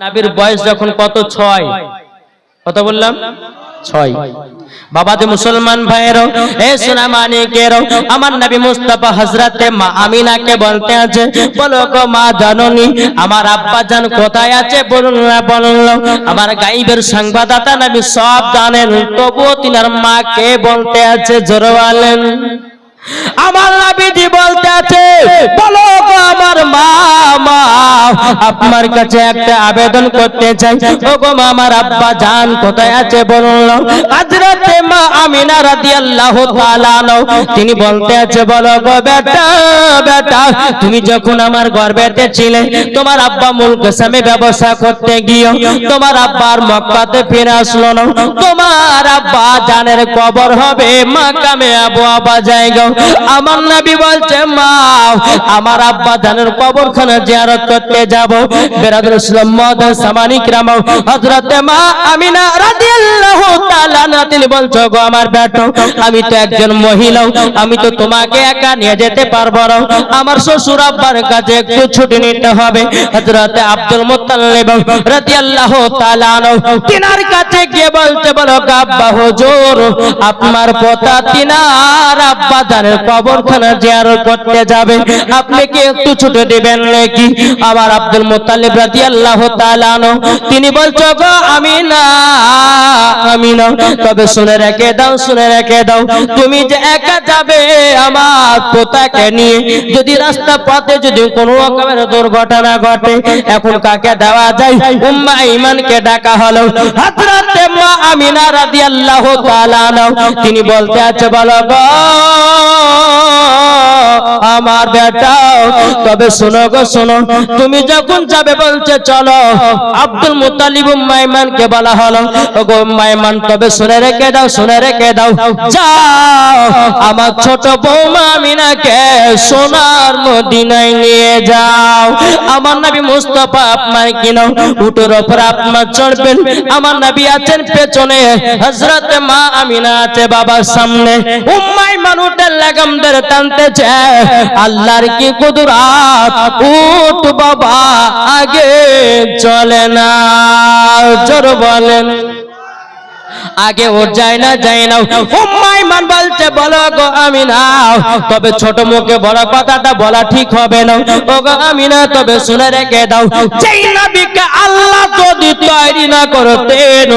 নাবির বয়স যখন কত? ছয়। কত বললাম? বাবাতে মুসলমান আমার নবী হজরতে মা আমিনাকে বলতে আছে, বলো গো মা জাননী, আমার আব্বা জান কোথায় আছে? বলুন না, বলুন। আমার গাইবের সংবাদদাতা নবী সব জানেন, তবুও তিনার মাকে বলতে আছে জোরে বলেন আমার নাবিজি বলতে আছে, বলো মা মা আপনার কাছে একটা আবেদন করতে চাই। ও গো মা, আমার আব্বা জান কোথায় আছে বলুন। হযরতে মা আমিনা রাদিয়াল্লাহু তাআলা তিনি বলতে আছে, বলো গো বেটা বেটা, তুমি যখন আমার গর্ভেতে ছিলে, তোমার আব্বা মূল কেসামে ব্যবসা করতে গিয়ে, তোমার আব্বার মক্কাতে ফিরে আসলো না। তোমার আব্বা জানের কবর হবে মাকামে আবু আবা জায়গা। আমার নবী বলছে, মা, আমার আব্বা জানের কবরখানা জিয়ারত করতে যাব। বেরাদুল ইসলাম মদ সামানিক রাম হযরত মা আমিনা রাদিয়াল্লাহু তাআলা না তিনি বলছো গো আমার বেটো? আমি তো একজন মহিলা আমি তো তোমাকে একা নিয়ে যেতে পারব না। আমার শ্বশুর আব্বার কাছে একটু ছুটি নিতে হবে। হযরতে আব্দুল মুত্তালিব রাদিয়াল্লাহু তাআলা আনহু তিনার কাছে গিয়ে বলতে বলো আব্বা হুজুর, আপনার পোতা তিনার আব্বা জানের কবরখানা জিয়ারত করতে যাবে। আপনি কি একটু ছুটি দিবেন নাকি? আমার আব্দুল মুত্তালিব রাদিয়াল্লাহু তাআলা আনহু, তিনি বলছো, গো আমি না আমি না। তবে শুনে রেখে দাও, শুনে রেখে দাও। তুমি যে একা যাবে আমার পোতাকে নিয়ে, যদি রাস্তা পথে যদি কোনো রকমের দুর্ঘটনা ঘটে, এখন কাকে দেওয়া যায়? উম্মা ইমানকে ডাকা হলো। হযরতে মা আমিনা রাদিয়াল্লাহু তাআলা তিনি বলতে আছে, বলো গো, আমার বেটাও তবে শোনো গো, শোনো। তুমি যখন যাবে বলছে, চলো। আব্দুল মুতালিব মাইমানকে বলা হলো। গো মাইমান তবে শুনে রেখে দাও, শুনে রেখে দাও। যাও, আমার ছোট বৌমা আমিনাকে সোনার মদিনায় নিয়ে যাও। আমার নবী মুস্তফা আপনার কিনো উটোর ওপর আপনার চড়বেন। আমার নবী আছেন পেছনে। হযরত মা আমিনা আছে বাবার সামনে। উম্মাই মানুষের লাগামদের টানতেছে। আল্লাহর কি কুদরাত? উঠ বাবা, আগে চলে না জোর বলেন। আগে ওর যায় না যায় না উম্মাই মান বলছে বলো গো আমি তবে ছোট মুখে বড় কথাটা বলা ঠিক হবে না। ও গো আমি না, তবে শুনে রেখে দাও। যেই নবীকে আল্লাহ তৈরি না করতেন,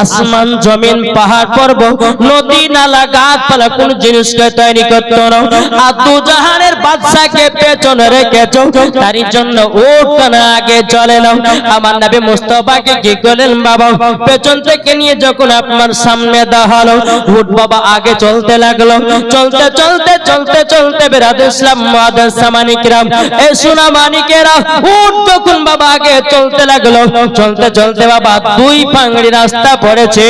আসমান, জমিন, পাহাড়, পর্বত, নদী, নালা, গাছপালা, কোন জিনিসকে তৈরি করত না। আর জাহানের বাদশাকে পেছনে রেখেছ, তারই জন্য উঠ কেন আগে চলে না আমার নবী মুস্তফাকে কি করলেন বাবা? পেছন থেকে নিয়ে যখন আপনার সামনে দাঁড়াল উঠ বাবা আগে চলতে লাগল। চলতে চলতে চলতে চলতে বেরাদ ইসলাম মাদার সামানিকরাম এ সোনা মানিকেরা উঠ যখন বাবা আগে চলতে লাগল, চলতে চলতে বাবা দুই পাংড়ি রাস্তা পড়েছে।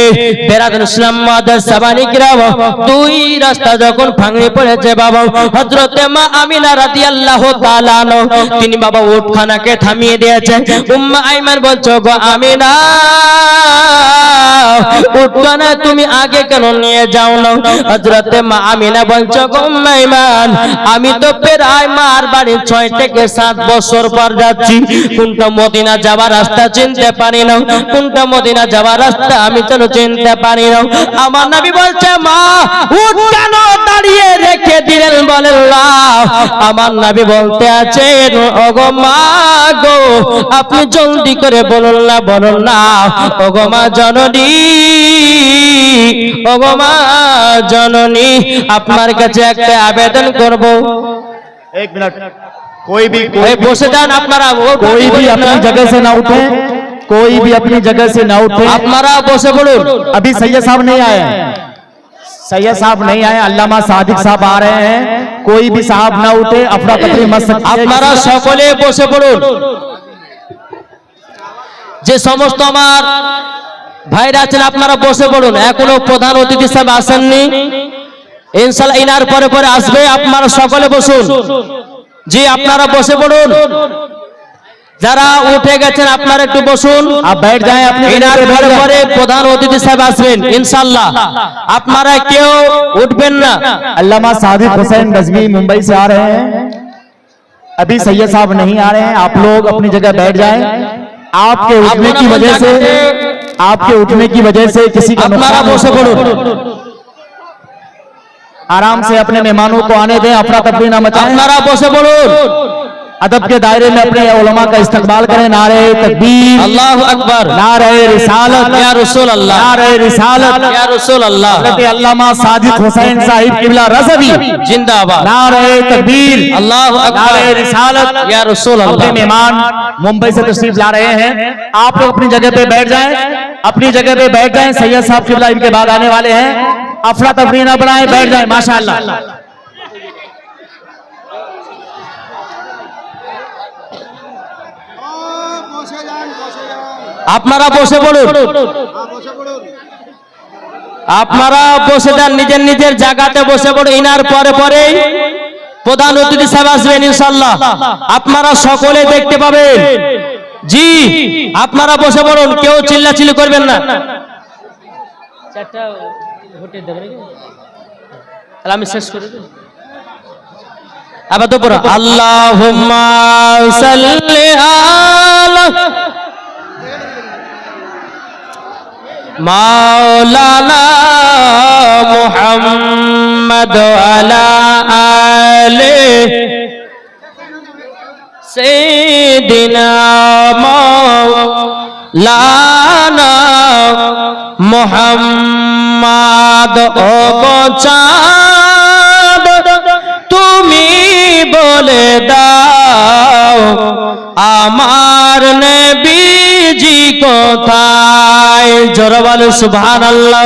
বেরাদ ইসলাম মাদার সামানিকরাম দুই রাস্তা যখন ভাঙড়ি পড়েছে বাবা, হযরতে মা আমিনা রাদিয়াল্লাহু তাআলা তিনি বাবা উটখানাকে থামিয়ে দিয়েছেন। উম্মা আইমান বলছো গো আমিনা উঠবা না তুমি আগে কেন নিয়ে যাও না হযরতে মা আমিনা বলছো গো উম্মা আইমান, আমি তো প্রায় মার বাড়ি ছয় থেকে সাত বছর পর যাচ্ছি। কোনটা মদিনা যাওয়ার রাস্তা চিনতে পারি না কোনটা মদিনা যাওয়ার রাস্তা আমি তো চিনতে পারি না আমার নবী বলছে মা উঠ কেন দাঁড়িয়ে রেখে দিলেন বলেন না আমার নবী বলতে আছেন ওগো মা গো আপনি জলদি করে বলুন না বলুন না ওগো মা জননী ওগো মা জননী আপনার কাছে একটা আবেদন করব एक मिनट कोई भी कोई এই বসে যান আপনারা ও- कोई भी अपनी जगह से ना उठे कोई भी अपनी जगह से ना उठे আপনারা বসে পড়ুন अभी सैयद साहब नहीं आए हैं सैयद साहब नहीं आए अल्लामा सादिक साहब आ रहे हैं कोई भी साहब ना उठे अफरा तफरी मत सकती है। আপনারা সকলে বসে পড়ুন যে সমস্ত আমার ভাইরা আছেন আপনারা বসে পড়ুন এখনো প্রধান অতিথি সাহেব আসেননি ইনশাল্লাহ ইনার পরে পরে আসবে আপনারা সকলে বসুন জি আপনারা বসে পড়ুন যারা উঠে গেছেন আপনারা একটু বসুন आप बैठ जाएं अपनी ইনার जगह पे পরে बैठ পরে जाएं। প্রধান অতিথি সাহেব আসবেন ইনশাল্লাহ আপনারা কেউ উঠবেন না अल्लामा सादिक हुसैन नजमी मुंबई से आ रहे हैं अभी सैयद साहब नहीं आ रहे हैं आप लोग अपनी जगह बैठ जाएं आपके उठने की वजह से आपके उठने की वजह से किसी का আপনারা नुकसान বসে हो পড়ুন आराम से अपने मेहमानों को आने दें अफरा तफरी ना मचाएं আপনারা বসে পড়ুন अदब के दायरे में अपने उलमा का इस्तेमाल करें। नारे तकबीर अल्लाह अकबर। नारे रिसालत या रसूल अल्लाह नारे रिसालत। या रसूल अल्लाह अल्लामा सादिक हुसैन साहिब किबला रजवी। जिंदाबाद। नारे तकबीर अल्लाह अकबर। नारे रिसालत। या रसूल अल्लाह मेहमान मुंबई से तशरीफ़ ला रहे हैं। आप लोग अपनी जगह पे बैठ जाए। अपनी जगह पे बैठ जाए। सैयद साहब किबला इनके बाद आने वाले हैं। अफरा तफरी ना बनाए। बैठ जाए। माशाला আপনারা বসে পড়ুন। আপনারা বসে যান, নিজের নিজের জায়গাতে বসে পড়ুন। ইনার পরে পরে প্রধান অতিথি সাহেব আসবেন ইনশাল্লাহ আপনারা সকলে দেখতে পাবেন। জি, আপনারা বসে পড়ুন, কেউ চিল্লাচিল্লি করবেন না। আমি শেষ করে আবার তো পড়ো মাওলানা মোহাম্মদ আলা আলে সেদিনা মাওলানা মোহাম্মদ অবচাদ তুমি বলে দাও আমার নেবিজি কথা কোথায় জোরবাল সুবহানাল্লাহ।